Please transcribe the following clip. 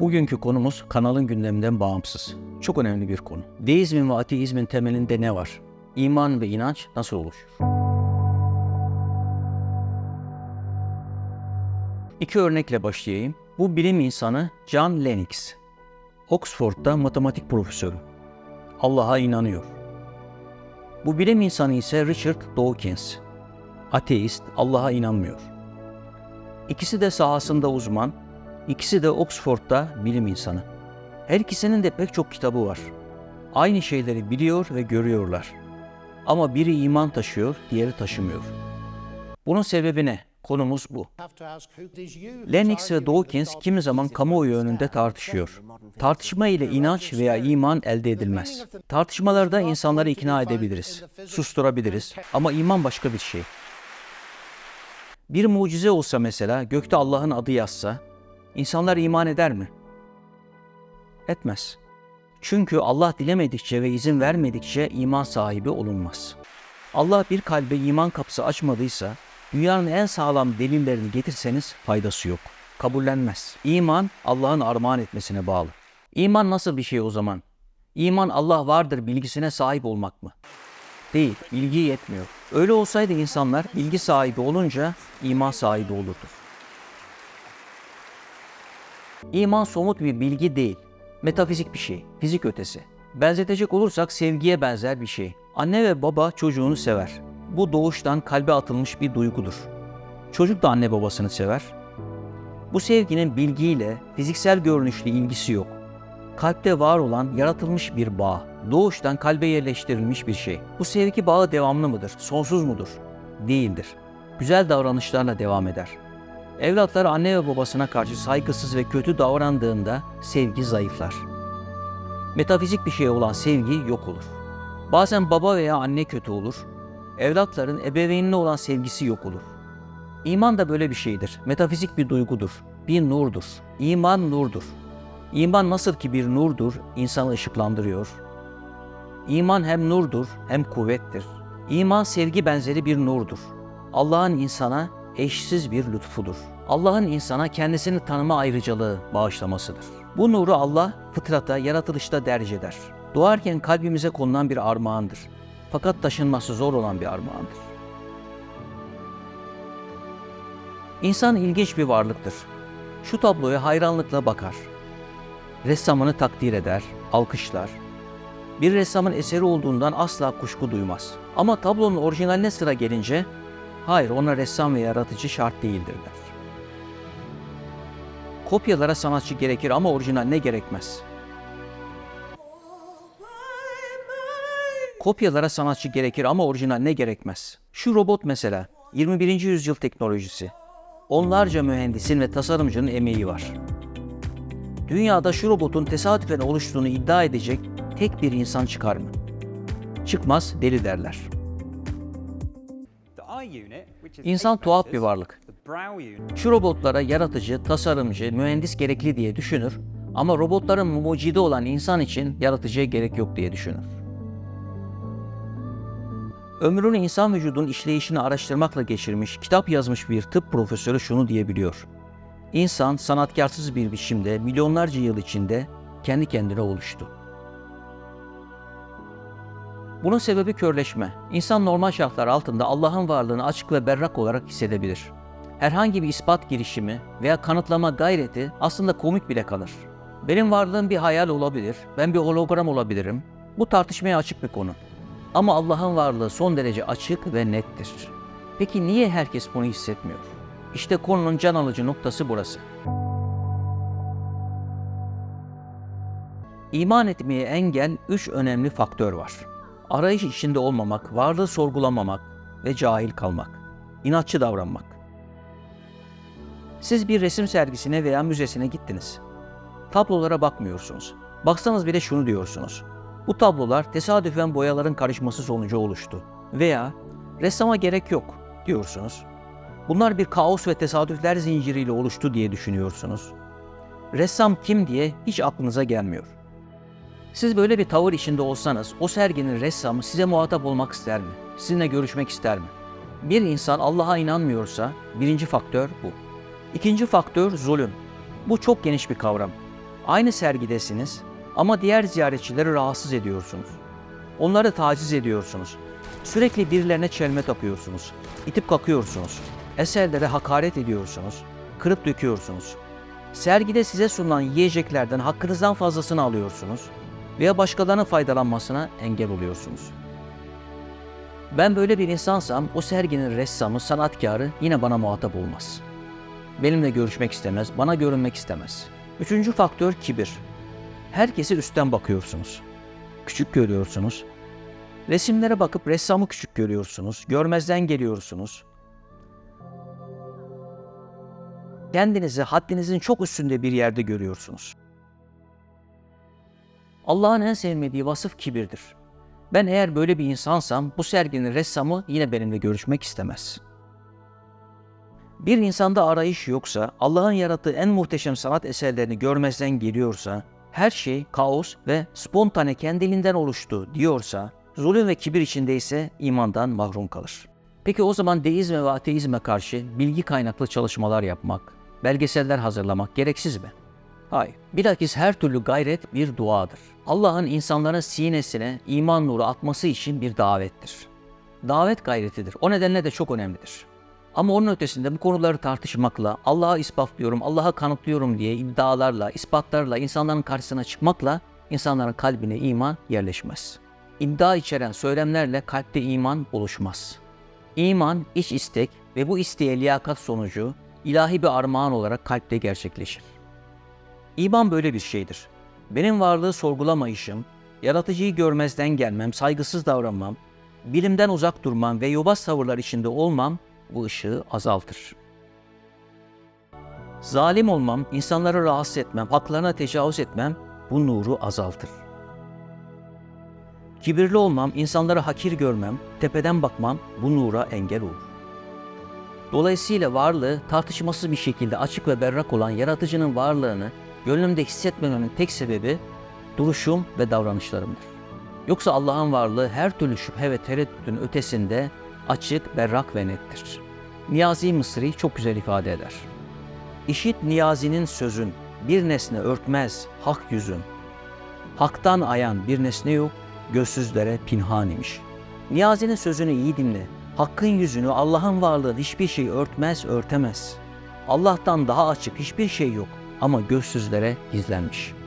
Bugünkü konumuz kanalın gündeminden bağımsız. Çok önemli bir konu. Deizmin ve ateizmin temelinde ne var? İman ve inanç nasıl oluşur? İki örnekle başlayayım. Bu bilim insanı John Lennox. Oxford'da matematik profesörü. Allah'a inanıyor. Bu bilim insanı ise Richard Dawkins. Ateist, Allah'a inanmıyor. İkisi de sahasında uzman, ikisi de Oxford'da bilim insanı. Her ikisinin de pek çok kitabı var. Aynı şeyleri biliyor ve görüyorlar. Ama biri iman taşıyor, diğeri taşımıyor. Bunun sebebi ne? Konumuz bu. Lennox ve Dawkins kimi zaman kamuoyu önünde tartışıyor. Tartışma ile inanç veya iman elde edilmez. Tartışmalarda insanları ikna edebiliriz, susturabiliriz ama iman başka bir şey. Bir mucize olsa mesela, gökte Allah'ın adı yazsa, insanlar iman eder mi? Etmez. Çünkü Allah dilemedikçe ve izin vermedikçe iman sahibi olunmaz. Allah bir kalbe iman kapısı açmadıysa, dünyanın en sağlam delillerini getirseniz faydası yok. Kabullenmez. İman Allah'ın armağan etmesine bağlı. İman nasıl bir şey o zaman? İman Allah vardır bilgisine sahip olmak mı? Değil, bilgi yetmiyor. Öyle olsaydı insanlar bilgi sahibi olunca iman sahibi olurdu. İman somut bir bilgi değil, metafizik bir şey, fizik ötesi. Benzetecek olursak sevgiye benzer bir şey. Anne ve baba çocuğunu sever. Bu doğuştan kalbe atılmış bir duygudur. Çocuk da anne babasını sever. Bu sevginin bilgiyle, fiziksel görünüşle ilgisi yok. Kalpte var olan yaratılmış bir bağ, doğuştan kalbe yerleştirilmiş bir şey. Bu sevgi bağı devamlı mıdır, sonsuz mudur? Değildir. Güzel davranışlarla devam eder. Evlatlar anne ve babasına karşı saygısız ve kötü davrandığında sevgi zayıflar. Metafizik bir şey olan sevgi yok olur. Bazen baba veya anne kötü olur. Evlatların ebeveynine olan sevgisi yok olur. İman da böyle bir şeydir. Metafizik bir duygudur. Bir nurdur. İman nurdur. İman nasıl ki bir nurdur, insanı ışıklandırıyor. İman hem nurdur hem kuvvettir. İman sevgi benzeri bir nurdur. Allah'ın insana eşsiz bir lütfudur. Allah'ın insana kendisini tanıma ayrıcalığı bağışlamasıdır. Bu nuru Allah fıtrata, yaratılışta derc eder. Doğarken kalbimize konulan bir armağandır. Fakat taşınması zor olan bir armağandır. İnsan ilginç bir varlıktır. Şu tabloya hayranlıkla bakar. Ressamını takdir eder, alkışlar. Bir ressamın eseri olduğundan asla kuşku duymaz. Ama tablonun orijinaline sıra gelince, hayır ona ressam ve yaratıcı şart değildir der. Kopyalara sanatçı gerekir ama orijinal ne gerekmez. Kopyalara sanatçı gerekir ama orijinal ne gerekmez. Şu robot mesela, 21. yüzyıl teknolojisi. Onlarca mühendisin ve tasarımcının emeği var. Dünyada şu robotun tesadüfen oluştuğunu iddia edecek tek bir insan çıkar mı? Çıkmaz, deli derler. İnsan tuhaf bir varlık. Şu robotlara yaratıcı, tasarımcı, mühendis gerekli diye düşünür ama robotların mucidi olan insan için yaratıcıya gerek yok diye düşünür. Ömrünü insan vücudunun işleyişini araştırmakla geçirmiş, kitap yazmış bir tıp profesörü şunu diyebiliyor. İnsan sanatkarsız bir biçimde milyonlarca yıl içinde kendi kendine oluştu. Bunun sebebi körleşme. İnsan normal şartlar altında Allah'ın varlığını açık ve berrak olarak hissedebilir. Herhangi bir ispat girişimi veya kanıtlama gayreti aslında komik bile kalır. Benim varlığım bir hayal olabilir, ben bir hologram olabilirim. Bu tartışmaya açık bir konu. Ama Allah'ın varlığı son derece açık ve nettir. Peki niye herkes bunu hissetmiyor? İşte konunun can alıcı noktası burası. İman etmeye engel üç önemli faktör var. Arayış içinde olmamak, varlığı sorgulamamak ve cahil kalmak. İnatçı davranmak. Siz bir resim sergisine veya müzesine gittiniz. Tablolara bakmıyorsunuz. Baksanız bile şunu diyorsunuz. Bu tablolar tesadüfen boyaların karışması sonucu oluştu. Veya ressama gerek yok diyorsunuz. Bunlar bir kaos ve tesadüfler zinciriyle oluştu diye düşünüyorsunuz. Ressam kim diye hiç aklınıza gelmiyor. Siz böyle bir tavır içinde olsanız o serginin ressamı size muhatap olmak ister mi? Sizinle görüşmek ister mi? Bir insan Allah'a inanmıyorsa birinci faktör bu. İkinci faktör zulüm. Bu çok geniş bir kavram. Aynı sergidesiniz ama diğer ziyaretçileri rahatsız ediyorsunuz. Onları taciz ediyorsunuz. Sürekli birilerine çelme takıyorsunuz. İtip kakıyorsunuz. Eserlere hakaret ediyorsunuz. Kırıp döküyorsunuz. Sergide size sunulan yiyeceklerden hakkınızdan fazlasını alıyorsunuz veya başkalarının faydalanmasına engel oluyorsunuz. Ben böyle bir insansam o serginin ressamı, sanatkarı yine bana muhatap olmaz. Benimle görüşmek istemez, bana görünmek istemez. Üçüncü faktör kibir. Herkesi üstten bakıyorsunuz. Küçük görüyorsunuz. Resimlere bakıp ressamı küçük görüyorsunuz. Görmezden geliyorsunuz. Kendinizi haddinizin çok üstünde bir yerde görüyorsunuz. Allah'ın en sevmediği vasıf kibirdir. Ben eğer böyle bir insansam bu serginin ressamı yine benimle görüşmek istemez. Bir insanda arayış yoksa, Allah'ın yarattığı en muhteşem sanat eserlerini görmezden geliyorsa, her şey kaos ve spontane kendiliğinden oluştu diyorsa, zulüm ve kibir içindeyse imandan mahrum kalır. Peki o zaman deizme ve ateizme karşı bilgi kaynaklı çalışmalar yapmak, belgeseller hazırlamak gereksiz mi? Hayır. Bilakis her türlü gayret bir duadır. Allah'ın insanların sinesine iman nuru atması için bir davettir. Davet gayretidir. O nedenle de çok önemlidir. Ama onun ötesinde bu konuları tartışmakla, Allah'a ispatlıyorum, Allah'a kanıtlıyorum diye iddialarla, ispatlarla, insanların karşısına çıkmakla insanların kalbine iman yerleşmez. İddia içeren söylemlerle kalpte iman oluşmaz. İman, iç istek ve bu isteğe liyakat sonucu ilahi bir armağan olarak kalpte gerçekleşir. İman böyle bir şeydir. Benim varlığı sorgulamayışım, yaratıcıyı görmezden gelmem, saygısız davranmam, bilimden uzak durmam ve yobaz tavırlar içinde olmam bu ışığı azaltır. Zalim olmam, insanları rahatsız etmem, haklarına tecavüz etmem bu nuru azaltır. Kibirli olmam, insanları hakir görmem, tepeden bakmam bu nura engel olur. Dolayısıyla varlığı tartışmasız bir şekilde açık ve berrak olan yaratıcının varlığını gönlümde hissetmememin tek sebebi duruşum ve davranışlarımdır. Yoksa Allah'ın varlığı her türlü şüphe ve tereddütün ötesinde açık, berrak ve nettir. Niyazi Mısri çok güzel ifade eder. İşit Niyazi'nin sözün, bir nesne örtmez hak yüzün. Haktan ayan bir nesne yok, gözsüzlere pinhan imiş. Niyazi'nin sözünü iyi dinle. Hakkın yüzünü, Allah'ın varlığı hiçbir şey örtmez, örtemez. Allah'tan daha açık hiçbir şey yok ama gözsüzlere gizlenmiş.''